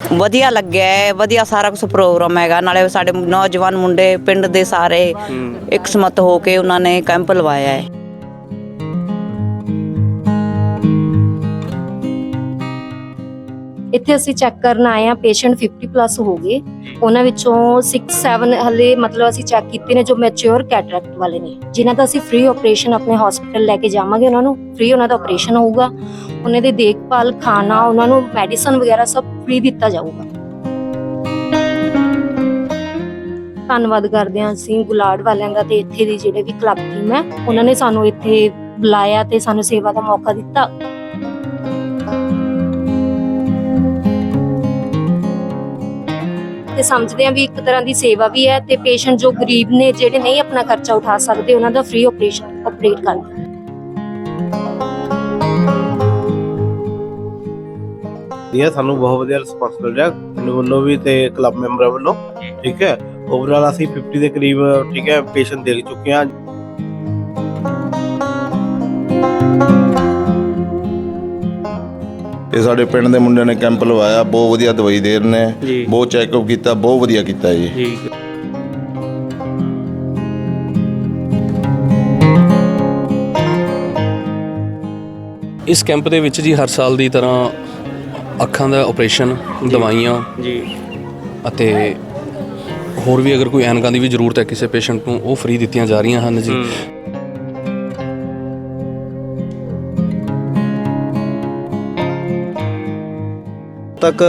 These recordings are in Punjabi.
ਵਧੀਆ ਲੱਗਿਆ ਹੈ ਵਧੀਆ ਸਾਰਾ ਕੁਝ ਪ੍ਰੋਗਰਾਮ ਹੈਗਾ। ਨਾਲੇ ਸਾਡੇ ਨੌਜਵਾਨ ਮੁੰਡੇ ਪਿੰਡ ਦੇ ਸਾਰੇ ਇਕਸਮਤ ਹੋ ਕੇ ਉਹਨਾਂ ਨੇ ਕੈਂਪ ਲਵਾਇਆ ਹੈ। ਇੱਥੇ ਅਸੀਂ ਚੈੱਕ ਕਰਨ ਆਏ ਆ ਪੇਸ਼ੈਂਟ 50 ਪਲੱਸ ਹੋ ਗਏ। ਉਹਨਾਂ ਵਿੱਚੋਂ 6 7 ਹਲੇ ਮਤਲਬ ਅਸੀਂ ਚੈੱਕ ਕੀਤੇ ਨੇ ਜੋ ਮੈਚੁਰ ਕੈਟਰੈਕਟ ਵਾਲੇ ਨੇ। ਜਿਨ੍ਹਾਂ ਦਾ ਅਸੀਂ ਫ੍ਰੀ ਆਪਰੇਸ਼ਨ ਆਪਣੇ ਹਸਪੀਟਲ ਲੈ ਕੇ ਜਾਵਾਂਗੇ ਉਹਨਾਂ ਨੂੰ। ਫ੍ਰੀ ਉਹਨਾਂ ਦਾ ਆਪਰੇਸ਼ਨ ਹੋਊਗਾ। ਉਹਨਾਂ ਦੀ ਦੇਖਭਾਲ ਖਾਣਾ ਉਹਨਾਂ ਨੂੰ ਮੈਡੀਸਨ ਵਗੈਰਾ ਸਭ ਫ੍ਰੀ ਦਿੱਤਾ ਜਾਊਗਾ। ਧੰਨਵਾਦ ਕਰਦੇ ਹਾਂ ਅਸੀਂ ਗੁਲਾੜ ਵਾਲਿਆਂ ਦਾ ਤੇ ਇੱਥੇ ਦੀ ਜਿਹੜੇ ਵੀ ਕਲੱਬ ਟੀਮ ਹੈ, ਉਹਨਾਂ ਨੇ ਸਾਨੂੰ ਇੱਥੇ ਬੁਲਾਇਆ ਤੇ ਸਾਨੂੰ ਸੇਵਾ ਦਾ ਮੌਕਾ ਦਿੱਤਾ। ਤੇ ਸਮਝਦੇ ਹਾਂ ਵੀ ਇੱਕ ਤਰ੍ਹਾਂ ਦੀ ਸੇਵਾ ਵੀ ਹੈ ਤੇ ਪੇਸ਼ੈਂਟ ਜੋ ਗਰੀਬ ਨੇ, ਜਿਹੜੇ ਨਹੀਂ ਆਪਣਾ ਖਰਚਾ ਉਠਾ ਸਕਦੇ, ਉਹਨਾਂ ਦਾ ਫ੍ਰੀ ਆਪਰੇਸ਼ਨ ਆਪਰੇਟ ਕਰਦੇ ਇਹ ਸਾਨੂੰ ਬਹੁਤ ਵਧੀਆ ਰਿਸਪਾਂਸ ਮਿਲ ਰਿਹਾ ਮੈਨੂੰ ਵੱਲੋਂ ਵੀ ਤੇ ਕਲੱਬ ਮੈਂਬਰਾਂ ਵੱਲੋਂ ਠੀਕ ਹੈ? ਓਵਰਆਲ ਅਸੀਂ 50 ਦੇ ਕਰੀਬ ਠੀਕ ਹੈ ਪੇਸ਼ੈਂਟ ਦੇਖ ਚੁੱਕੇ ਹਾਂ। ਇਹ ਸਾਡੇ ਪਿੰਡ ਦੇ ਮੁੰਡਿਆਂ ਨੇ ਕੈਂਪ ਲਵਾਇਆ ਬਹੁਤ ਵਧੀਆ ਦਵਾਈ ਦੇ ਰਹੇ ਨੇ ਬਹੁਤ ਚੈੱਕਅਪ ਕੀਤਾ ਬਹੁਤ ਵਧੀਆ ਕੀਤਾ ਜੀ। ਠੀਕ ਇਸ ਕੈਂਪ ਦੇ ਵਿੱਚ ਜੀ ਹਰ ਸਾਲ ਦੀ ਤਰ੍ਹਾਂ ਅੱਖਾਂ ਦਾ ਆਪਰੇਸ਼ਨ ਦਵਾਈਆਂ ਜੀ। ਅਤੇ ਹੋਰ ਵੀ ਅਗਰ ਕੋਈ ਐਨਕਾਂ ਦੀ ਵੀ ਜ਼ਰੂਰਤ ਹੈ ਕਿਸੇ ਪੇਸ਼ੈਂਟ ਨੂੰ ਉਹ ਫ੍ਰੀ ਦਿੱਤੀਆਂ ਜਾ ਰਹੀਆਂ ਹਨ ਜੀ। ਤੱਕ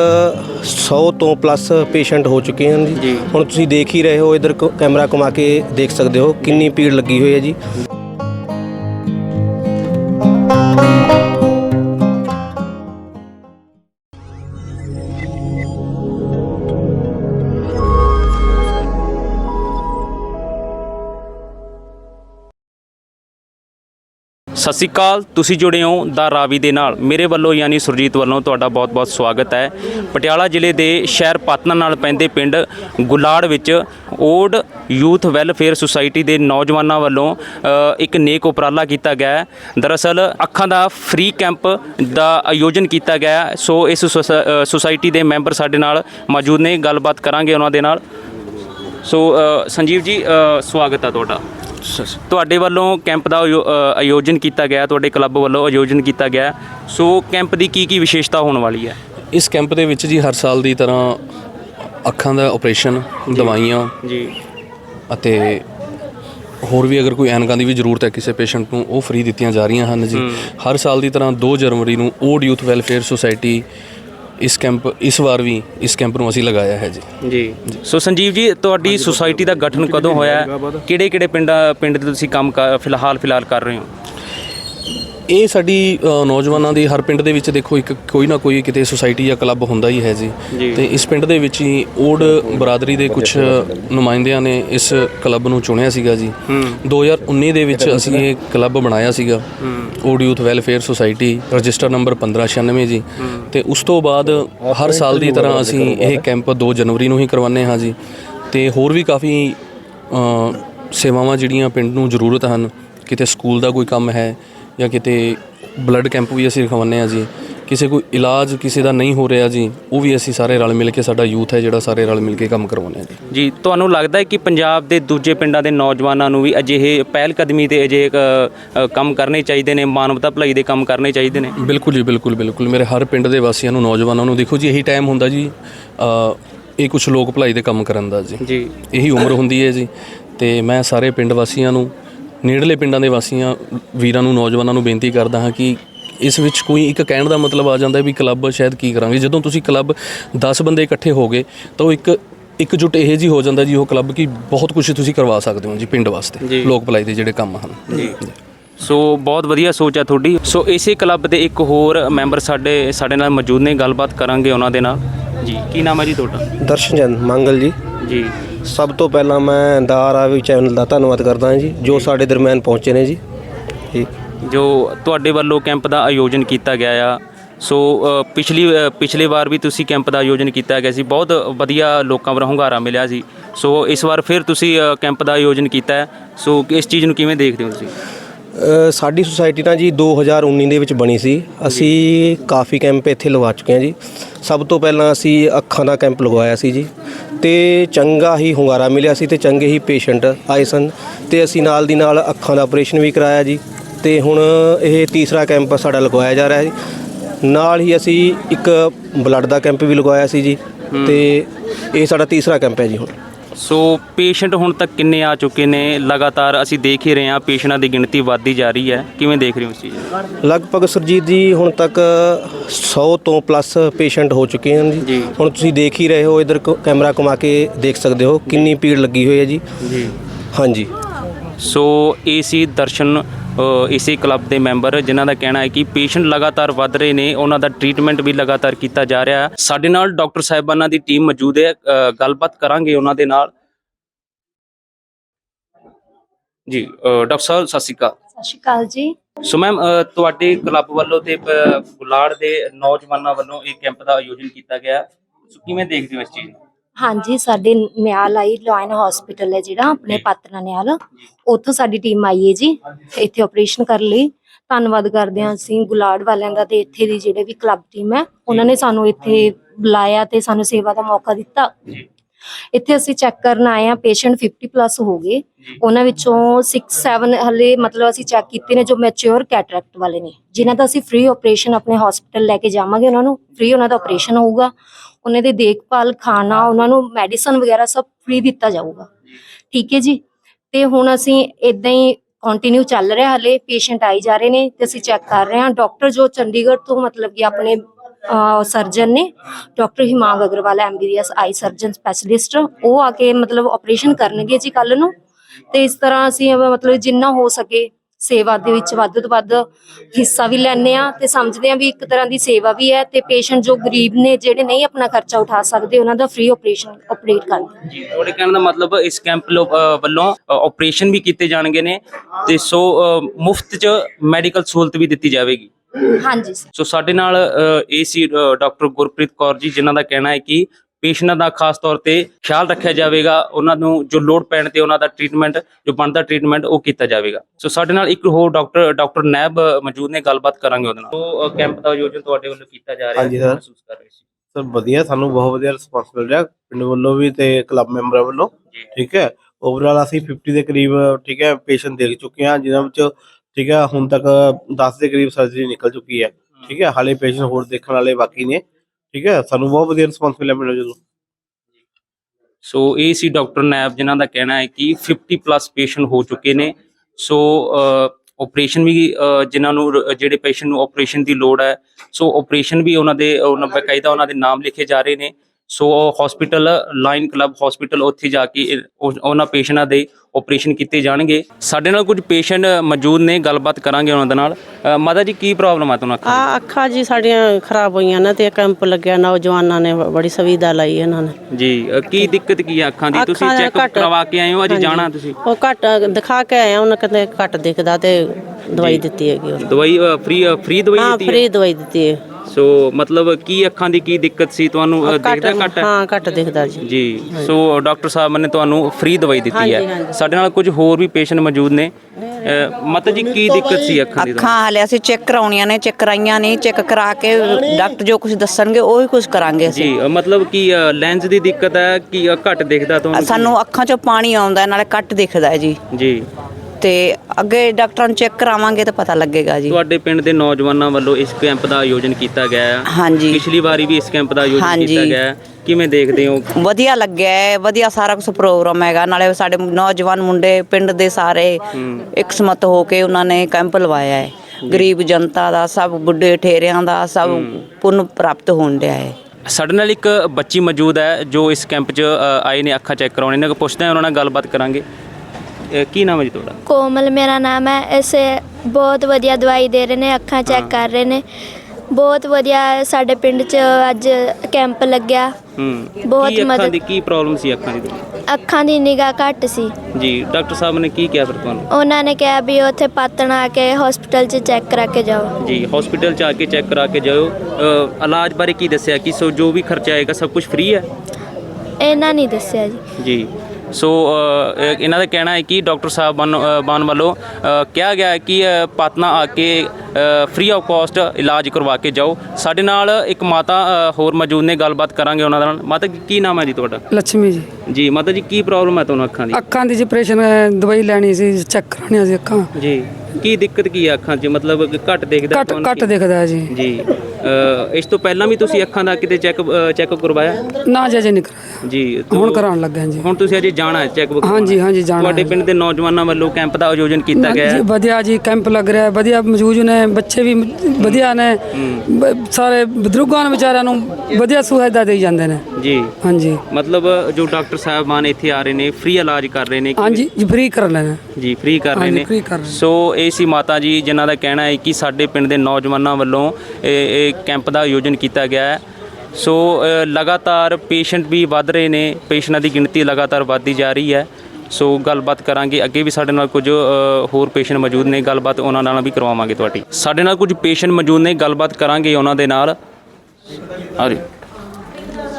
100 ਤੋਂ ਪਲੱਸ ਪੇਸ਼ੈਂਟ ਹੋ ਚੁੱਕੇ ਹਨ ਜੀ। ਹੁਣ ਤੁਸੀਂ ਦੇਖ ਹੀ ਰਹੇ ਹੋ ਇਧਰ ਕੈਮਰਾ ਘੁਮਾ ਕੇ ਦੇਖ ਸਕਦੇ ਹੋ ਕਿੰਨੀ ਭੀੜ ਲੱਗੀ ਹੋਈ ਹੈ ਜੀ। ਸਤਿ ਸ਼੍ਰੀ ਅਕਾਲ, ਤੁਸੀਂ ਜੁੜੇ ਹੋ ਦਾ ਰਾਵੀ ਦੇ ਨਾਲ। ਮੇਰੇ ਵੱਲੋਂ ਯਾਨੀ ਸੁਰਜੀਤ ਵੱਲੋਂ ਤੁਹਾਡਾ ਬਹੁਤ-ਬਹੁਤ ਸਵਾਗਤ ਹੈ। ਪਟਿਆਲਾ ਜ਼ਿਲ੍ਹੇ ਦੇ ਸ਼ਹਿਰ ਪਾਤਨਾ ਨਾਲ ਪੈਂਦੇ ਪਿੰਡ ਗੁਲਾੜ ਵਿੱਚ ਓਡ ਯੂਥ ਵੈਲਫੇਅਰ ਸੁਸਾਇਟੀ ਦੇ ਨੌਜਵਾਨਾਂ ਵੱਲੋਂ ਇੱਕ ਨੇਕ ਉਪਰਾਲਾ ਕੀਤਾ ਗਿਆ ਹੈ। ਦਰਅਸਲ, ਅੱਖਾਂ ਦਾ ਫ੍ਰੀ ਕੈਂਪ ਦਾ ਆਯੋਜਨ ਕੀਤਾ ਗਿਆ ਸੋ, ਇਸ ਸੁਸਾ- ਸੁਸਾਇਟੀ ਦੇ ਮੈਂਬਰ ਸਾਡੇ ਨਾਲ ਮੌਜੂਦ ਨੇ। ਗੱਲਬਾਤ ਕਰਾਂਗੇ ਉਹਨਾਂ ਦੇ ਨਾਲ। ਸੋ ਸੰਜੀਵ ਜੀ ਸਵਾਗਤ ਹੈ ਤੁਹਾਡਾ। ਤੁਹਾਡੇ ਵੱਲੋਂ ਕੈਂਪ ਦਾ ਆਯੋ- ਅ, ਆਯੋਜਨ ਕੀਤਾ ਗਿਆ ਤੁਹਾਡੇ ਕਲੱਬ ਵੱਲੋਂ ਆਯੋਜਨ ਕੀਤਾ ਗਿਆ। ਸੋ ਕੈਂਪ ਦੀ ਕੀ ਕੀ ਵਿਸ਼ੇਸ਼ਤਾ ਹੋਣ ਵਾਲੀ ਹੈ? ਇਸ ਕੈਂਪ ਦੇ ਵਿੱਚ ਜੀ ਹਰ ਸਾਲ ਦੀ ਤਰ੍ਹਾਂ ਅੱਖਾਂ ਦਾ ਆਪਰੇਸ਼ਨ ਦਵਾਈਆਂ ਜੀ। ਅਤੇ ਹੋਰ ਵੀ ਅਗਰ ਕੋਈ ਐਨਕਾਂ ਦੀ ਵੀ ਜ਼ਰੂਰਤ ਹੈ ਕਿਸੇ ਪੇਸ਼ੈਂਟ ਨੂੰ ਉਹ ਫ੍ਰੀ ਦਿੱਤੀਆਂ ਜਾ ਰਹੀਆਂ ਹਨ ਜੀ। ਹਰ ਸਾਲ ਦੀ ਤਰ੍ਹਾਂ 2 ਜਨਵਰੀ ਨੂੰ ਓਡ ਯੂਥ ਵੈਲਫੇਅਰ ਸੁਸਾਇਟੀ ਇਸ ਕੈਂਪ ਇਸ ਵਾਰ ਵੀ ਇਸ ਕੈਂਪ ਨੂੰ ਅਸੀਂ ਲਗਾਇਆ ਹੈ ਜੀ। ਜੀ। ਸੋ ਸੰਜੀਵ ਜੀ ਤੁਹਾਡੀ ਸੁਸਾਇਟੀ ਦਾ ਗਠਨ ਕਦੋਂ ਹੋਇਆ ਕਿਹੜੇ ਕਿਹੜੇ ਪਿੰਡਾਂ ਪਿੰਡ ਦੇ ਤੁਸੀਂ ਕੰਮ ਫਿਲਹਾਲ ਫਿਲਹਾਲ ਕਰ ਰਹੇ ਹੋ? ਇਹ ਸਾਡੀ ਅ, ਨੌਜਵਾਨਾਂ ਦੀ ਹਰ ਪਿੰਡ ਦੇ ਵਿੱਚ ਦੇਖੋ ਇੱਕ ਕੋਈ ਨਾ ਕੋਈ ਕਿਤੇ ਸੁਸਾਇਟੀ ਜਾਂ ਕਲੱਬ ਹੁੰਦਾ ਹੀ ਹੈ ਜੀ। ਤੇ ਇਸ ਪਿੰਡ ਦੇ ਵਿੱਚ ਹੀ ਓਡ ਬਰਾਦਰੀ ਦੇ ਕੁਝ ਨੁਮਾਇੰਦਿਆਂ ਨੇ ਇਸ ਕਲੱਬ ਨੂੰ ਚੁਣਿਆ ਸੀਗਾ ਜੀ। 2019 ਦੇ ਵਿੱਚ ਅਸੀਂ ਇਹ ਕਲੱਬ ਬਣਾਇਆ ਸੀਗਾ। ਓਡ youth welfare society register number 1596 ਜੀ। ਤੇ ਉਸ ਤੋਂ ਬਾਅਦ ਹਰ ਸਾਲ ਦੀ ਤਰ੍ਹਾਂ ਅਸੀਂ ਇਹ ਕੈਂਪ 2 ਜਨਵਰੀ ਨੂੰ ਹੀ ਕਰਵਾਉਂਦੇ ਹਾਂ ਜੀ। ਤੇ ਹੋਰ ਵੀ ਕਾਫੀ ਅ, ਸੇਵਾਵਾਂ ਜਿਹੜੀਆਂ ਪਿੰਡ ਨੂੰ ਜ਼ਰੂਰਤ ਹਨ ਕਿਤੇ ਸਕੂਲ ਦਾ ਕੋਈ ਕੰਮ ਹੈ ਜਾਂ ਕਿਤੇ ਬਲੱਡ ਕੈਂਪ ਵੀ ਅਸੀਂ ਰਖਵਾਉਂਦੇ ਹਾਂ ਜੀ। ਕਿਸੇ ਕੋਈ ਇਲਾਜ ਕਿਸੇ ਦਾ ਨਹੀਂ ਹੋ ਰਿਹਾ ਜੀ ਉਹ ਵੀ ਅਸੀਂ ਸਾਰੇ ਰਲ ਮਿਲ ਕੇ ਸਾਡਾ ਯੂਥ ਹੈ ਜਿਹੜਾ ਸਾਰੇ ਰਲ ਮਿਲ ਕੇ ਕੰਮ ਕਰਵਾਉਂਦੇ ਹਾਂ ਜੀ। ਜੀ ਤੁਹਾਨੂੰ ਲੱਗਦਾ ਹੈ ਕਿ ਪੰਜਾਬ ਦੇ ਦੂਜੇ ਪਿੰਡਾਂ ਦੇ ਨੌਜਵਾਨਾਂ ਨੂੰ ਵੀ ਅਜਿਹੇ ਪਹਿਲ ਕਦਮੀ ਤੇ ਅਜਿਹੇ ਅ, ਕੰਮ ਕਰਨੇ ਚਾਹੀਦੇ ਨੇ ਮਾਨਵਤਾ ਭਲਾਈ ਦੇ ਕੰਮ ਕਰਨੇ ਚਾਹੀਦੇ ਨੇ? ਬਿਲਕੁਲ ਜੀ ਬਿਲਕੁਲ ਬਿਲਕੁਲ। ਮੇਰੇ ਹਰ ਪਿੰਡ ਦੇ ਵਾਸੀਆਂ ਨੂੰ ਨੌਜਵਾਨਾਂ ਨੂੰ ਦੇਖੋ ਜੀ ਇਹੀ ਟਾਈਮ ਹੁੰਦਾ ਜੀ ਅ, ਇਹ ਕੁਝ ਲੋਕ ਭਲਾਈ ਦੇ ਕੰਮ ਕਰਨ ਦਾ ਜੀ। ਜੀ। ਇਹੀ ਉਮਰ ਹੁੰਦੀ ਹੈ ਜੀ। ਤੇ ਮੈਂ ਸਾਰੇ ਪਿੰਡ ਵਾਸੀਆਂ ਨੂੰ ਨੇੜਲੇ ਪਿੰਡਾਂ ਦੇ ਵਾਸੀਆਂ ਵੀਰਾਂ ਨੂੰ ਨੌਜਵਾਨਾਂ ਨੂੰ ਬੇਨਤੀ ਕਰਦਾ ਹਾਂ ਕਿ ਇਸ ਵਿੱਚ ਕੋਈ ਇੱਕ ਕਹਿਣ ਦਾ ਮਤਲਬ ਆ ਜਾਂਦਾ ਵੀ ਕਲੱਬ ਸ਼ਾਇਦ ਕੀ ਕਰਾਂਗੇ। ਜਦੋਂ ਤੁਸੀਂ ਕਲੱਬ 10 ਬੰਦੇ ਇਕੱਠੇ ਹੋ ਗਏ ਤਾਂ ਉਹ ਇੱਕ ਇਕਜੁੱਟ ਇਹ ਜੀ ਹੋ ਜਾਂਦਾ ਜੀ ਉਹ ਕਲੱਬ ਕੀ ਬਹੁਤ ਕੁਝ ਤੁਸੀਂ ਕਰਵਾ ਸਕਦੇ ਹੋ ਜੀ ਪਿੰਡ ਵਾਸਤੇ ਲੋਕ ਭਲਾਈ ਦੇ ਜਿਹੜੇ ਕੰਮ ਹਨ। ਜੀ। ਸੋ ਬਹੁਤ ਵਧੀਆ ਸੋਚ ਹੈ ਤੁਹਾਡੀ। ਸੋ ਇਸੇ ਕਲੱਬ ਦੇ ਇੱਕ ਹੋਰ ਮੈਂਬਰ ਸਾਡੇ ਸਾਡੇ ਨਾਲ ਮੌਜੂਦ ਨੇ ਗੱਲਬਾਤ ਕਰਾਂਗੇ ਉਹਨਾਂ ਦੇ ਨਾਲ। ਜੀ ਕੀ ਨਾਮ ਹੈ ਜੀ ਤੁਹਾਡਾ? ਦਰਸ਼ਨ ਚੰਦ ਮੰਗਲ ਜੀ। ਜੀ। ਸਭ ਤੋਂ ਪਹਿਲਾਂ ਮੈਂ ਦਾਰਾਵੀ ਚੈਨਲ ਦਾ ਧੰਨਵਾਦ ਕਰਦਾ ਹਾਂ ਜੀ, ਜੋ ਸਾਡੇ ਦਰਮਿਆਨ ਪਹੁੰਚੇ ਨੇ ਜੀ। ਠੀਕ। ਜੋ ਤੁਹਾਡੇ ਵੱਲੋਂ ਕੈਂਪ ਦਾ ਆਯੋਜਨ ਕੀਤਾ ਗਿਆ ਆ। ਸੋ ਪਿਛਲੀ ਪਿਛਲੇ ਵਾਰ ਵੀ ਤੁਸੀਂ ਕੈਂਪ ਦਾ ਆਯੋਜਨ ਕੀਤਾ ਗਿਆ ਸੀ, ਬਹੁਤ ਵਧੀਆ ਲੋਕਾਂ ਵੱਲੋਂ ਹੁੰਗਾਰਾ ਮਿਲਿਆ ਸੀ। ਸੋ, ਇਸ ਵਾਰ ਫਿਰ ਤੁਸੀਂ ਕੈਂਪ ਦਾ ਆਯੋਜਨ ਕੀਤਾ ਹੈ। ਸੋ, ਇਸ ਚੀਜ਼ ਨੂੰ ਕਿਵੇਂ ਦੇਖਦੇ ਹੋ ਤੁਸੀਂ? ਸਾਡੀ ਸੁਸਾਇਟੀ ਨਾ ਜੀ 2019 ਦੇ ਵਿੱਚ ਬਣੀ ਸੀ। ਅਸੀਂ ਕਾਫੀ ਕੈਂਪ ਇੱਥੇ ਲਵਾ ਚੁੱਕੇ ਹਾਂ ਜੀ। ਸਭ ਤੋਂ ਪਹਿਲਾਂ ਅਸੀਂ ਅੱਖਾਂ ਦਾ ਕੈਂਪ ਲਗਵਾਇਆ ਸੀ ਜੀ। ਤੇ ਚੰਗਾ ਹੀ ਹੁੰਗਾਰਾ ਮਿਲਿਆ ਸੀ ਤੇ ਚੰਗੇ ਹੀ ਪੇਸ਼ੈਂਟ ਆਏ ਸਨ। ਤੇ ਅਸੀਂ ਨਾਲ ਦੀ ਨਾਲ ਅੱਖਾਂ ਦਾ ਆਪਰੇਸ਼ਨ ਵੀ ਕਰਾਇਆ ਜੀ। ਤੇ ਹੁਣ ਇਹ ਤੀਸਰਾ ਕੈਂਪ ਸਾਡਾ ਲਗਵਾਇਆ ਜਾ ਰਿਹਾ ਹੈ ਜੀ। ਨਾਲ ਹੀ ਅਸੀਂ ਇੱਕ ਬਲੱਡ ਦਾ ਕੈਂਪ ਵੀ ਲਗਵਾਇਆ ਸੀ ਜੀ। ਤੇ ਇਹ ਸਾਡਾ ਤੀਸਰਾ ਕੈਂਪ ਹੈ ਜੀ ਹੁਣ। ਸੋ ਪੇਸ਼ੈਂਟ ਹੁਣ ਤੱਕ ਕਿੰਨੇ ਆ ਚੁੱਕੇ ਨੇ? ਲਗਾਤਾਰ ਅਸੀਂ ਦੇਖ ਹੀ ਰਹੇ ਹਾਂ ਪੇਸ਼ੈਂਟਾਂ ਦੀ ਗਿਣਤੀ ਵੱਧਦੀ ਜਾ ਰਹੀ ਹੈ। ਕਿਵੇਂ ਦੇਖ ਰਹੇ ਹੋ ਇਸ ਚੀਜ਼ ਨੂੰ? ਲਗਭਗ ਸੁਰਜੀਤ ਜੀ ਹੁਣ ਤੱਕ 100 ਤੋਂ ਪਲੱਸ ਪੇਸ਼ੈਂਟ ਹੋ ਚੁੱਕੇ ਹਨ ਜੀ। ਜੀ। ਹੁਣ ਤੁਸੀਂ ਦੇਖ ਹੀ ਰਹੇ ਹੋ ਇਧਰ ਕੈਮਰਾ ਘੁਮਾ ਕੇ ਦੇਖ ਸਕਦੇ ਹੋ ਕਿੰਨੀ ਭੀੜ ਲੱਗੀ ਹੋਈ ਹੈ ਜੀ। ਜੀ। ਹਾਂਜੀ। ਸੋ ਏਸੀ ਦਰਸ਼ਨ ਅ, ਇਸੇ ਕਲੱਬ ਦੇ ਮੈਂਬਰ ਜਿਨ੍ਹਾਂ ਦਾ ਕਹਿਣਾ ਹੈ ਕਿ ਪੇਸ਼ੈਂਟ ਲਗਾਤਾਰ ਵੱਧ ਰਹੇ ਨੇ ਉਹਨਾਂ ਦਾ ਟ੍ਰੀਟਮੈਂਟ ਵੀ ਲਗਾਤਾਰ ਕੀਤਾ ਜਾ ਰਿਹਾ ਹੈ। ਸਾਡੇ ਨਾਲ ਡਾਕਟਰ ਸਾਹਿਬਾਨਾਂ ਦੀ ਟੀਮ ਮੌਜੂਦ ਹੈ। ਅ, ਗੱਲਬਾਤ ਕਰਾਂਗੇ ਉਹਨਾਂ ਦੇ ਨਾਲ। ਜੀ ਅ, ਡਾਕਟਰ ਸਾਹਿਬ ਸਤਿ ਸ਼੍ਰੀ ਅਕਾਲ। ਸਤਿ ਸ਼੍ਰੀ ਅਕਾਲ ਜੀ। ਸੋ ਮੈਮ ਤੁਹਾਡੇ ਕਲੱਬ ਵੱਲੋਂ ਤੇ ਅ, ਗੁਲਾੜ ਦੇ ਨੌਜਵਾਨਾਂ ਵੱਲੋਂ ਇਹ ਕੈਂਪ ਦਾ ਆਯੋਜਨ ਕੀਤਾ ਗਿਆ। ਸੋ ਕਿਵੇਂ ਦੇਖਦੇ ਹੋ ਇਸ ਚੀਜ਼ ਨੂੰ? ਹਾਂਜੀ ਸਾਡੇ ਨਿਆਲ ਆਈ ਲਾਇਨ ਹਸਪੀਟਲ ਹੈ ਜਿਹੜਾ ਆਪਣੇ ਪਾਤਨਾ ਨਿਆਲ। ਉੱਥੋਂ ਸਾਡੀ ਟੀਮ ਆਈ ਹੈ ਜੀ ਇੱਥੇ ਆਪਰੇਸ਼ਨ ਕਰਨ ਲਈ। ਧੰਨਵਾਦ ਕਰਦੇ ਹਾਂ ਅਸੀਂ ਗੁਲਾੜ ਵਾਲਿਆਂ ਦਾ ਤੇ ਇੱਥੇ ਦੀ ਜਿਹੜੇ ਵੀ ਕਲੱਬ ਟੀਮ ਹੈ ਉਹਨਾਂ ਨੇ ਸਾਨੂੰ ਇੱਥੇ ਬੁਲਾਇਆ ਤੇ ਸਾਨੂੰ ਸੇਵਾ ਦਾ ਮੌਕਾ ਦਿੱਤਾ। ਇੱਥੇ ਅਸੀਂ ਚੈੱਕ ਕਰਨ ਆਏ ਆ ਪੇਸ਼ੈਂਟ 50 ਪਲੱਸ ਹੋ ਗਏ। ਉਹਨਾਂ ਵਿੱਚੋਂ 6 7 ਹਲੇ ਮਤਲਬ ਅਸੀਂ ਚੈੱਕ ਕੀਤੇ ਨੇ ਜੋ ਮੈਚੁਰ ਕੈਟਰੈਕਟ ਵਾਲੇ ਨੇ ਜਿਨ੍ਹਾਂ ਦਾ ਅਸੀਂ ਫ੍ਰੀ ਆਪਰੇਸ਼ਨ ਆਪਣੇ ਹਸਪੀਟਲ ਲੈ ਕੇ ਜਾਵਾਂਗੇ ਉਹਨਾਂ ਨੂੰ। ਫ੍ਰੀ ਉਹਨਾਂ ਦਾ ਆਪਰੇਸ਼ਨ ਹੋਊਗਾ। ਉਹਨਾਂ ਦੀ ਦੇਖਭਾਲ ਖਾਣਾ ਉਹਨਾਂ ਨੂੰ ਮੈਡੀਸਨ ਵਗੈਰਾ ਸਭ ਫ੍ਰੀ ਦਿੱਤਾ ਜਾਊਗਾ। ਠੀਕ ਹੈ ਜੀ? ਤੇ ਹੁਣ ਅਸੀਂ ਇਦਾਂ ਹੀ ਕੰਟੀਨਿਊ ਚੱਲ ਰਿਹਾ ਹਲੇ ਪੇਸ਼ੈਂਟ ਆਈ ਜਾ ਰਹੇ ਨੇ ਤੇ ਅਸੀਂ ਚੈੱਕ ਕਰ ਰਹੇ ਹਾਂ। ਡਾਕਟਰ ਜੋ ਚੰਡੀਗੜ੍ਹ ਤੋਂ ਮਤਲਬ ਕਿ ਆਪਣੇ ਸਰਜਨ ਨੇ doctor Himang Agarwal MBBS eye surgeon specialist ਉਹ ਆ ਕੇ ਮਤਲਬ ਆਪਰੇਸ਼ਨ ਕਰਨਗੇ ਜੀ ਕੱਲ ਨੂੰ। ਤੇ ਇਸ ਤਰ੍ਹਾਂ ਅਸੀਂ ਮਤਲਬ ਜਿੰਨਾ ਹੋ ਸਕੇ ਸੇਵਾ ਦੇ ਵਿੱਚ ਵੱਧ ਤੋਂ ਵੱਧ ਹਿੱਸਾ ਵੀ ਲੈਣੇ ਆ ਤੇ ਸਮਝਦੇ ਆ ਵੀ ਇੱਕ ਤਰ੍ਹਾਂ ਦੀ ਸੇਵਾ ਵੀ ਹੈ ਤੇ ਪੇਸ਼ੈਂਟ ਜੋ ਗਰੀਬ ਨੇ ਜਿਹੜੇ ਨਹੀਂ ਆਪਣਾ ਖਰਚਾ ਉਠਾ ਸਕਦੇ ਉਹਨਾਂ ਦਾ ਫ੍ਰੀ ਆਪਰੇਸ਼ਨ ਆਪਰੇਟ ਕਰਦੇ ਜੀ ਤੁਹਾਡੇ ਕਹਿਣ ਦਾ ਮਤਲਬ ਇਸ ਕੈਂਪ ਵੱਲੋਂ ਆਪਰੇਸ਼ਨ ਵੀ ਕੀਤੇ ਜਾਣਗੇ ਨੇ ਤੇ ਸੋ ਮੁਫਤ ਚ ਮੈਡੀਕਲ ਸਹੂਲਤ ਵੀ ਦਿੱਤੀ ਜਾਵੇਗੀ ਹਾਂਜੀ। ਸੋ ਸਾਡੇ ਨਾਲ ਏਸੀ ਡਾਕਟਰ ਗੁਰਪ੍ਰੀਤ ਕੌਰ ਜੀ ਜਿਨ੍ਹਾਂ ਦਾ ਕਹਿਣਾ ਹੈ ਕਿ ਪੇਸ਼ੈਂਟਾਂ ਦਾ ਖਾਸ ਤੌਰ ਤੇ ਖਿਆਲ ਰੱਖਿਆ ਜਾਵੇਗਾ ਉਹਨਾਂ ਨੂੰ ਜੋ ਲੋੜ ਪੈਣ ਤੇ ਉਹਨਾਂ ਦਾ ਟ੍ਰੀਟਮੈਂਟ ਜੋ ਬਣਦਾ ਟ੍ਰੀਟਮੈਂਟ ਉਹ ਕੀਤਾ ਜਾਵੇਗਾ। ਸੋ ਸਾਡੇ ਨਾਲ ਇੱਕ ਹੋਰ ਡਾਕਟਰ ਡਾਕਟਰ ਨੈਬ ਮੌਜੂਦ ਨੇ ਗੱਲਬਾਤ ਕਰਾਂਗੇ ਉਹਦੇ ਨਾਲ। ਸੋ ਕੈਂਪ ਦਾ ਆਯੋਜਨ ਤੁਹਾਡੇ ਵੱਲੋਂ ਕੀਤਾ ਜਾ ਰਿਹਾ ਹੈ। ਮਹਿਸੂਸ ਕਰ ਰਹੇ ਸੀ। ਸਰ ਵਧੀਆ ਸਾਨੂੰ ਬਹੁਤ ਵਧੀਆ ਰਿਸਪਾਂਸ ਮਿਲ ਰਿਹਾ ਪਿੰਡ ਵੱਲੋਂ ਵੀ ਤੇ ਕਲੱਬ ਮੈਂਬਰਾਂ ਵੱਲੋਂ। ਠੀਕ ਹੈ? ਓਵਰਆਲ ਅਸੀਂ 50 ਦੇ ਕਰੀਬ ਠੀਕ ਹੈ ਪੇਸ਼ੈਂਟ ਦੇਖ ਚੁੱਕੇ ਹਾਂ ਜਿਨ੍ਹਾਂ ਵਿੱਚ ਠੀਕ ਹੈ ਹੁਣ ਤੱਕ 10 ਦੇ ਕਰੀਬ ਸਰਜਰੀ ਨਿਕਲ ਚੁੱਕੀ ਹੈ। ਠੀਕ ਹੈ ਹਾਲੇ ਪੇਸ਼ੈਂਟ ਹੋਰ ਦੇਖਣ ਵਾਲੇ ਬਾਕੀ ਨੇ। ਠੀਕ ਹੈ? ਸਾਨੂੰ ਬਹੁਤ ਵਧੀਆ ਰਿਸਪਾਂਸ ਮਿਲਿਆ ਪਿੰਡ ਜਦੋਂ ਸੋ ਇਹ ਸੀ ਡਾਕਟਰ ਨੈਬ ਜਿਨ੍ਹਾਂ ਦਾ ਕਹਿਣਾ ਹੈ ਕਿ 50 ਪਲੱਸ ਪੇਸ਼ੈਂਟ ਹੋ ਚੁੱਕੇ ਨੇ। ਸੋ ਆਪਰੇਸ਼ਨ ਵੀ ਜਿਨ੍ਹਾਂ ਨੂੰ ਜਿਹੜੇ ਪੇਸ਼ੈਂਟ ਨੂੰ ਆਪਰੇਸ਼ਨ ਦੀ ਲੋੜ ਹੈ। ਸੋ ਆਪਰੇਸ਼ਨ ਵੀ ਉਹਨਾਂ ਦੇ, ਉਹਨਾਂ ਬਕਾਇਦਾ ਉਹਨਾਂ ਦੇ ਨਾਮ ਲਿਖੇ ਜਾ ਰਹੇ ਨੇ। So hospital lion club hospital ਉੱਥੇ ਜਾ ਕੇ ਇਹ- ਉਹ- ਉਹਨਾਂ ਪੇਸ਼ੈਂਟਾਂ ਦੇ ਆਪਰੇਸ਼ਨ ਕੀਤੇ ਜਾਣਗੇ। ਸਾਡੇ ਨਾਲ ਕੁਝ ਪੇਸ਼ੈਂਟ ਮੌਜੂਦ ਨੇ ਗੱਲਬਾਤ ਕਰਾਂਗੇ ਉਹਨਾਂ ਦੇ ਨਾਲ। ਅ, ਮਾਤਾ ਜੀ ਕੀ ਪ੍ਰੋਬਲਮ ਆ ਤੁਹਾਨੂੰ ਅੱਖਾਂ ਆ ਅੱਖਾਂ ਜੀ ਸਾਡੀਆਂ ਖਰਾਬ ਹੋਈਆਂ ਨੇ ਤੇ ਕੈਂਪ ਲੱਗਿਆ ਨੌਜਵਾਨਾਂ ਨੇ ਬ- ਬੜੀ ਸੁਵਿਧਾ ਲਈ ਇਹਨਾਂ ਨੇ। ਦੀ? ਜੀ ਅ, ਕੀ ਦਿੱਕਤ ਕੀ ਹੈ ਅੱਖਾਂ ਦੀ? ਤੁਸੀਂ ਅੱਖਾਂ ਦਾ ਚੈੱਕ ਘੱਟ- ਕਰਵਾ ਕੇ ਆਏ ਹੋ ਅੱਜ ਹਾਂਜੀ। ਜਾਣਾ ਤੁਸੀਂ? ਉਹ ਘੱਟ ਦਿਖਾ ਕੇ ਆਇਆ ਉਹਨਾਂ ਕਹਿੰਦੇ ਘੱਟ ਦਿਖਦਾ ਤੇ ਦਵਾਈ ਦਿੱਤੀ ਹੈਗੀ। ਦਵਾਈ ਫ੍ਰੀ ਫ੍ਰੀ ਦਵਾਈ ਹਾਂ ਦਿੱਤੀ ਹੈ? ਫ੍ਰੀ ਦਵਾਈ ਦਿੱਤੀ ਹੈ। ਸੋ ਮਤਲਬ ਕੀ ਅੱਖਾਂ ਦੀ ਕੀ ਦਿੱਕਤ ਸੀ ਤੁਹਾਨੂੰ ਅ, ਦਿਖਦਾ ਘੱਟ ਹੈ? ਹਾਂ ਘੱਟ ਦਿਖਦਾ ਜੀ। ਜੀ ਸੋ ਡਾਕਟਰ ਸਾਹਿਬ ਨੇ ਤੁਹਾਨੂੰ ਫ੍ਰੀ ਦਵਾਈ ਦਿੱਤੀ ਹੈ। ਸਾਡੇ ਨਾਲ ਕੁਝ ਹੋਰ ਵੀ ਪੇਸ਼ੈਂਟ ਮੌਜੂਦ ਨੇ। ਅ, ਮਾਤਾ ਜੀ ਕੀ ਦਿੱਕਤ ਸੀ ਅੱਖਾਂ ਦੀ? ਅੱਖਾਂ ਹਲੇ ਅਸੀਂ ਚੈੱਕ ਕਰਾਉਣੀਆਂ ਨੇ ਚੈੱਕ ਕਰਾਈਆਂ ਨਹੀਂ ਚੈੱਕ ਕਰਾ ਕੇ ਡਾਕਟਰ ਜੋ ਕੁਝ ਦੱਸਣਗੇ ਉਹ ਹੀ ਕੁਝ ਕਰਾਂਗੇ ਅਸੀਂ। ਜੀ ਅ, ਮਤਲਬ ਕੀ ਲੈਂਸ ਦੀ ਦਿੱਕਤ ਹੈ ਕਿ ਅ, ਘੱਟ ਦਿਖਦਾ ਤੁਹਾਨੂੰ ਸਾਨੂੰ ਅੱਖਾਂ 'ਚੋਂ ਪਾਣੀ ਆਉਂਦਾ ਹੈ, ਨਾਲੇ ਘੱਟ ਦਿਖਦਾ ਹੈ ਜੀ। ਜੀ। ਤੇ ਅੱਗੇ ਡਾਕਟਰਾਂ ਨੂੰ ਚੈੱਕ ਕਰਾਵਾਂਗੇ ਤਾਂ ਪਤਾ ਲੱਗੇਗਾ ਜੀ। ਤੁਹਾਡੇ ਪਿੰਡ ਦੇ ਨੌਜਵਾਨਾਂ ਵੱਲੋਂ ਇਸ ਕੈਂਪ ਦਾ ਆਯੋਜਨ ਕੀਤਾ ਗਿਆ ਹੈ। ਹਾਂਜੀ। ਪਿਛਲੀ ਵਾਰੀ ਵੀ ਇਸ ਕੈਂਪ ਦਾ ਆਯੋਜਨ ਹਾਂਜੀ। ਕੀਤਾ ਗਿਆ ਹੈ। ਕਿਵੇਂ ਦੇਖਦੇ ਹੋ? ਵਧੀਆ ਲੱਗਿਆ ਹੈ ਵਧੀਆ ਸਾਰਾ ਕੁਝ ਪ੍ਰੋਗਰਾਮ ਹੈਗਾ। ਨਾਲੇ ਸਾਡੇ ਨੌਜਵਾਨ ਮੁੰਡੇ ਪਿੰਡ ਦੇ ਸਾਰੇ ਇਕਸਮਤ ਹੋ ਕੇ ਉਹਨਾਂ ਨੇ ਕੈਂਪ ਲਵਾਇਆ ਹੈ। ਗਰੀਬ ਜਨਤਾ ਦਾ ਸਭ ਬੁੱਢੇ ਠੇਰਿਆਂ ਦਾ ਸਭ ਪੁੰਨ ਪ੍ਰਾਪਤ ਹੋਣ ਡਿਆ ਹੈ। ਸਾਡੇ ਨਾਲ ਇੱਕ ਬੱਚੀ ਮੌਜੂਦ ਹੈ ਜੋ ਇਸ ਕੈਂਪ 'ਚ ਅ, ਆਏ ਨੇ ਅੱਖਾਂ ਚੈੱਕ ਕਰਾਉਣੇ। ਨੇ ਪੁੱਛਦੇ ਹਾਂ ਉਹਨਾਂ ਨਾਲ ਗੱਲਬਾਤ ਕਰਾਂਗੇ। ਅ, ਕੀ ਨਾਮ ਹੈ ਜੀ ਤੁਹਾਡਾ? ਕੋਮਲ ਮੇਰਾ ਨਾਮ ਹੈ। ਇਸੇ ਬਹੁਤ ਵਧੀਆ ਦਵਾਈ ਦੇ ਰਹੇ ਨੇ ਅੱਖਾਂ ਚੈੱਕ ਕਰ ਰਹੇ ਨੇ। ਬਹੁਤ ਵਧੀਆ ਸਾਡੇ ਪਿੰਡ 'ਚ ਅੱਜ ਕੈਂਪ ਲੱਗਿਆ। ਹੂੰ ਬਹੁਤ ਕੀ ਅੱਖਾਂ ਮਦਦ- ਦੀ ਕੀ ਪ੍ਰੋਬਲਮ ਸੀ ਅੱਖਾਂ ਦੀ ਤੁਹਾਨੂੰ? ਅੱਖਾਂ ਦੀ ਨਿਗਾਹ ਘੱਟ ਸੀ। ਜੀ ਡਾਕਟਰ ਸਾਹਿਬ ਨੇ ਕੀ ਕਿਹਾ ਫਿਰ ਤੁਹਾਨੂੰ? ਉਹਨਾਂ ਨੇ ਕਿਹਾ ਵੀ ਉੱਥੇ ਪਾਤਣ ਆ ਕੇ ਹਸਪੀਟਲ 'ਚ ਚੈੱਕ ਕਰਾ ਕੇ ਜਾਓ। ਜੀ ਹਸਪੀਟਲ ਚ ਆ ਕੇ ਚੈੱਕ ਕਰਾ ਕੇ ਜਾਓ। ਅ, ਇਲਾਜ ਬਾਰੇ ਕੀ ਦੱਸਿਆ? ਕਿ ਸੋ ਜੋ ਵੀ ਖਰਚਾ ਆਏਗਾ ਸਭ ਕੁਝ ਫ੍ਰੀ ਹੈ? ਇਹਨਾਂ ਨਹੀਂ ਦੱਸਿਆ ਜੀ। ਜੀ। ਸੋ ਇਹਨਾਂ ਦਾ ਕਹਿਣਾ ਹੈ ਕਿ ਡਾਕਟਰ ਸਾਹਿਬ ਬਨ ਵੱਲੋਂ ਕਿਹਾ ਗਿਆ ਹੈ ਕਿ ਪਾਤਨਾ ਆ ਕੇ ਫ੍ਰੀ ਆਫ ਕਾਸਟ ਇਲਾਜ ਕਰਵਾ ਕੇ ਜਾਓ। ਸਾਡੇ ਨਾਲ ਇੱਕ ਮਾਤਾ ਹੋਰ ਮੌਜੂਦ ਨੇ ਗੱਲਬਾਤ ਕਰਾਂਗੇ ਉਹਨਾਂ ਨਾਲ। ਮਾਤਾ ਜੀ, ਕੀ ਨਾਮ ਹੈ ਜੀ ਤੁਹਾਡਾ? ਲక్ష్ਮੀ ਜੀ। ਜੀ ਮਾਤਾ ਜੀ ਕੀ ਪ੍ਰੋਬਲਮ ਹੈ ਤੁਹਾਨੂੰ ਅੱਖਾਂ ਦੀ? ਅੱਖਾਂ ਦੀ ਆਪਰੇਸ਼ਨ ਦਵਾਈ ਲੈਣੀ ਸੀ ਚੈੱਕ ਕਰਾਉਣੀਆਂ ਸੀ ਅੱਖਾਂ। ਜੀ ਕੀ ਦਿੱਕਤ ਕੀ ਹੈ ਅੱਖਾਂ 'ਚ? ਮਤਲਬ ਘੱਟ ਦੇਖਦਾ ਘੱਟ? ਦਿਖਦਾ ਹੈ ਜੀ। ਜੀ। ਇਸ ਤੋਂ ਪਹਿਲਾਂ ਵੀ ਤੁਸੀਂ ਅੱਖਾਂ ਦਾ ਕਿਤੇ ਚੈੱਕ ਚੈੱਕਅਪ ਕਰਵਾਇਆ? ਨਾ ਜੇ ਜੇ ਨਹੀਂ ਕਰਾਇਆ। ਜੀ ਹੁਣ ਕਰਾਉਣ ਲੱਗਾ ਜੀ। ਹੁਣ ਤੁਸੀਂ ਅਜੇ ਜਾਣਾ ਹੈ ਚੈੱਕਅਪ ਹਾਂਜੀ ਹਾਂਜੀ ਜਾਣਾ ਤੁਹਾਡੇ ਹੈ। ਪਿੰਡ ਦੇ ਨੌਜਵਾਨਾਂ ਵੱਲੋਂ ਕੈਂਪ ਦਾ ਆਯੋਜਨ ਕੀਤਾ ਗਿਆ ਜੀ ਹੈ। ਵਧੀਆ ਜੀ ਕੈਂਪ ਲੱਗ ਰਿਹਾ ਹੈ, ਵਧੀਆ ਮੌਜੂਦ ਨੇ ਬੱਚੇ ਵੀ ਵਧੀਆ ਨੇ। ਬ- ਸਾਰੇ ਬਜ਼ੁਰਗਾਂ ਨੂੰ ਵਿਚਾਰਿਆਂ ਨੂੰ ਵਧੀਆ ਸੁਵਿਧਾ ਦੇਈ ਜਾਂਦੇ ਨੇ। ਜੀ। ਹਾਂਜੀ। ਮਤਲਬ ਜੋ ਡਾਕਟਰ ਸਾਹਿਬਾਨ ਇੱਥੇ ਆ ਰਹੇ ਨੇ ਫ੍ਰੀ ਇਲਾਜ ਕਰ ਰਹੇ ਨੇ ਹਾਂਜੀ ਜੀ ਫ੍ਰੀ ਕਰ ਲੈਣਾ ਜੀ ਫ੍ਰੀ ਕਰ ਰਹੇ ਹਾਂਜੀ, ਨੇ। free ਕਰ ਰਹੇ ਨੇ। ਸੋ ਇਹ ਸੀ ਮਾਤਾ ਜੀ ਜਿਨ੍ਹਾਂ ਦਾ ਕਹਿਣਾ ਹੈ ਕਿ ਸਾਡੇ ਪਿੰਡ ਦੇ ਨੌਜਵਾਨਾਂ ਵੱਲੋਂ ਇਹ ਇਹ ਕੈਂਪ ਦਾ ਆਯੋਜਨ ਕੀਤਾ ਗਿਆ ਹੈ। ਸੋ ਲਗਾਤਾਰ ਪੇਸ਼ੈਂਟ ਵੀ ਵੱਧ ਰਹੇ ਨੇ ਪੇਸ਼ੈਂਟਾਂ ਦੀ ਗਿਣਤੀ ਲਗਾਤਾਰ ਵੱਧਦੀ ਜਾ ਰਹੀ ਹੈ। ਸੋ ਗੱਲਬਾਤ ਕਰਾਂਗੇ। ਅੱਗੇ ਵੀ ਸਾਡੇ ਨਾਲ ਕੁਝ ਹੋਰ ਪੇਸ਼ੈਂਟ ਮੌਜੂਦ ਨੇ ਗੱਲਬਾਤ ਉਹਨਾਂ ਨਾਲ ਵੀ ਕਰਵਾਵਾਂਗੇ ਤੁਹਾਡੀ। ਸਾਡੇ ਨਾਲ ਕੁਝ ਪੇਸ਼ੈਂਟ ਮੌਜੂਦ ਨੇ ਗੱਲਬਾਤ ਕਰਾਂਗੇ ਉਹਨਾਂ ਦੇ ਨਾਲ। ਅਰੇ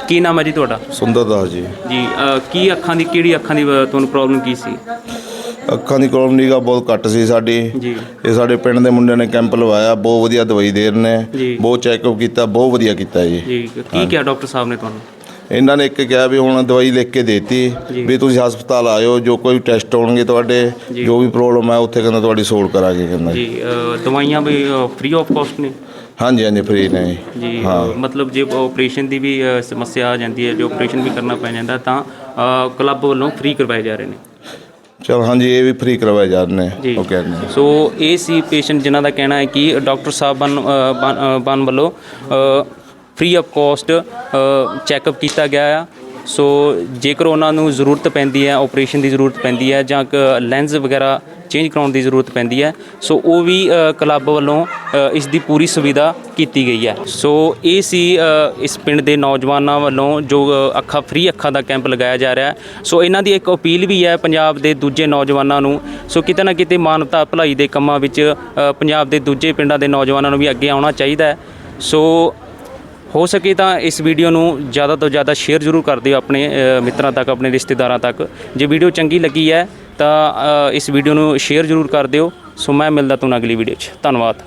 ਕੀ ਨਾਮ ਹੈ ਜੀ ਤੁਹਾਡਾ? ਸੁੰਦਰ ਦਾਸ ਜੀ। ਜੀ ਅ, ਕੀ ਅੱਖਾਂ ਦੀ ਕਿਹੜੀ ਅੱਖਾਂ ਦੀ ਅ, ਤੁਹਾਨੂੰ ਪ੍ਰੋਬਲਮ ਕੀ ਸੀ? ਅੱਖਾਂ ਦੀ ਪ੍ਰੋਬਲਮ ਨਿਗਾ ਬਹੁਤ ਘੱਟ ਸੀ ਸਾਡੀ। ਜੀ। ਇਹ ਸਾਡੇ ਪਿੰਡ ਦੇ ਮੁੰਡਿਆਂ ਨੇ ਕੈਂਪ ਲਵਾਇਆ ਬਹੁਤ ਵਧੀਆ ਦਵਾਈ ਦੇ ਰਹੇ ਜੀ। ਨੇ ਬਹੁਤ ਚੈੱਕਅਪ ਕੀਤਾ ਬਹੁਤ ਵਧੀਆ ਕੀਤਾ ਜੀ। ਜੀ ਕੀ ਕਿਹਾ ਡਾਕਟਰ ਸਾਹਿਬ ਨੇ ਤੁਹਾਨੂੰ? ਇਹਨਾਂ ਨੇ ਇੱਕ ਕਿਹਾ ਵੀ ਹੁਣ ਦਵਾਈ ਲਿਖ ਕੇ ਦੇਤੀ ਵੀ ਤੁਸੀਂ ਹਸਪਤਾਲ ਆਇਓ ਜੋ ਕੋਈ ਟੈਸਟ ਹੋਣਗੇ ਤੁਹਾਡੇ ਜੋ। ਵੀ ਪ੍ਰੋਬਲਮ ਹੈ ਉੱਥੇ ਕਹਿੰਦਾ ਤੁਹਾਡੀ ਸੋਲਵ ਕਰਾਂਗੇ ਕਹਿੰਦਾ ਜੀ ਅ, ਦਵਾਈਆਂ ਵੀ ਫ੍ਰੀ ਆਫ ਕਾਸਟ ਨੇ? ਹਾਂਜੀ ਹਾਂਜੀ ਫ੍ਰੀ ਨੇ ਜੀ। ਜੀ ਹਾਂ। ਅ, ਮਤਲਬ ਜੇ ਆਪਰੇਸ਼ਨ ਦੀ ਵੀ ਅ, ਸਮੱਸਿਆ ਆ ਜਾਂਦੀ ਹੈ ਜੋ ਆਪਰੇਸ਼ਨ ਵੀ ਕਰਨਾ ਪੈ ਜਾਂਦਾ ਤਾਂ ਕਲੱਬ ਵੱਲੋਂ ਫ੍ਰੀ ਕਰਵਾਏ ਜਾ ਰਹੇ ਨੇ। ਚਲ ਹਾਂਜੀ ਇਹ ਵੀ ਫ੍ਰੀ ਕਰਵਾਏ ਜਾ ਰਹੇ ਨੇ ਜੀ। ਉਹ ਕਹਿੰਦੇ ਨੇ। ਸੋ ਇਹ ਸੀ ਪੇਸ਼ੈਂਟ ਜਿਨ੍ਹਾਂ ਦਾ ਕਹਿਣਾ ਹੈ ਕਿ ਡਾਕਟਰ ਸਾਹਿਬ ਬਨ ਅ, ਬਨ ਅ, ਬਨ ਵੱਲੋਂ ਫ੍ਰੀ ਆਫ ਕਾਸਟ ਚੈੱਕਅਪ ਕੀਤਾ ਗਿਆ ਆ। ਸੋ ਜੇਕਰ ਉਹਨਾਂ ਨੂੰ ਜ਼ਰੂਰਤ ਪੈਂਦੀ ਹੈ ਆਪਰੇਸ਼ਨ ਦੀ ਜ਼ਰੂਰਤ ਪੈਂਦੀ ਹੈ ਜਾਂ ਲੈਂਸ ਵਗੈਰਾ ਚੇਂਜ ਕਰਾਉਣ ਦੀ ਜ਼ਰੂਰਤ ਪੈਂਦੀ ਹੈ, ਸੋ ਉਹ ਵੀ ਕਲੱਬ ਵੱਲੋਂ ਇਸ ਦੀ ਪੂਰੀ ਸੁਵਿਧਾ ਕੀਤੀ ਗਈ ਹੈ। ਸੋ ਇਹ ਸੀ ਇਸ ਪਿੰਡ ਦੇ ਨੌਜਵਾਨਾਂ ਵੱਲੋਂ ਜੋ ਅੱਖਾਂ ਫ੍ਰੀ ਅੱਖਾਂ ਦਾ ਕੈਂਪ ਲਗਾਇਆ ਜਾ ਰਿਹਾ ਸੋ ਇਹਨਾਂ ਦੀ ਇੱਕ ਅਪੀਲ ਵੀ ਹੈ ਪੰਜਾਬ ਦੇ ਦੂਜੇ ਨੌਜਵਾਨਾਂ ਨੂੰ। ਸੋ ਕਿਤੇ ਨਾ ਕਿਤੇ ਮਾਨਵਤਾ ਭਲਾਈ ਦੇ ਕੰਮਾਂ ਵਿੱਚ ਪੰਜਾਬ ਦੇ ਦੂਜੇ ਪਿੰਡਾਂ ਦੇ ਨੌਜਵਾਨਾਂ ਨੂੰ ਵੀ ਅੱਗੇ ਆਉਣਾ ਚਾਹੀਦਾ ਹੈ। ਸੋ ਹੋ ਸਕੇ ਤਾਂ ਇਸ ਵੀਡੀਓ ਨੂੰ ਜ਼ਿਆਦਾ ਤੋਂ ਜ਼ਿਆਦਾ ਸ਼ੇਅਰ ਜ਼ਰੂਰ ਕਰ ਦਿਓ ਆਪਣੇ ਮਿੱਤਰਾਂ ਤੱਕ, ਆਪਣੇ ਰਿਸ਼ਤੇਦਾਰਾਂ ਤੱਕ। ਜੇ ਵੀਡੀਓ ਚੰਗੀ ਲੱਗੀ ਹੈ ਤਾਂ ਇਸ ਵੀਡੀਓ ਨੂੰ ਸ਼ੇਅਰ ਜ਼ਰੂਰ ਕਰ ਦਿਓ। ਸੋ ਮੈਂ ਮਿਲਦਾ ਤੁਹਾਨੂੰ ਅਗਲੀ ਵੀਡੀਓ 'ਚ। ਧੰਨਵਾਦ।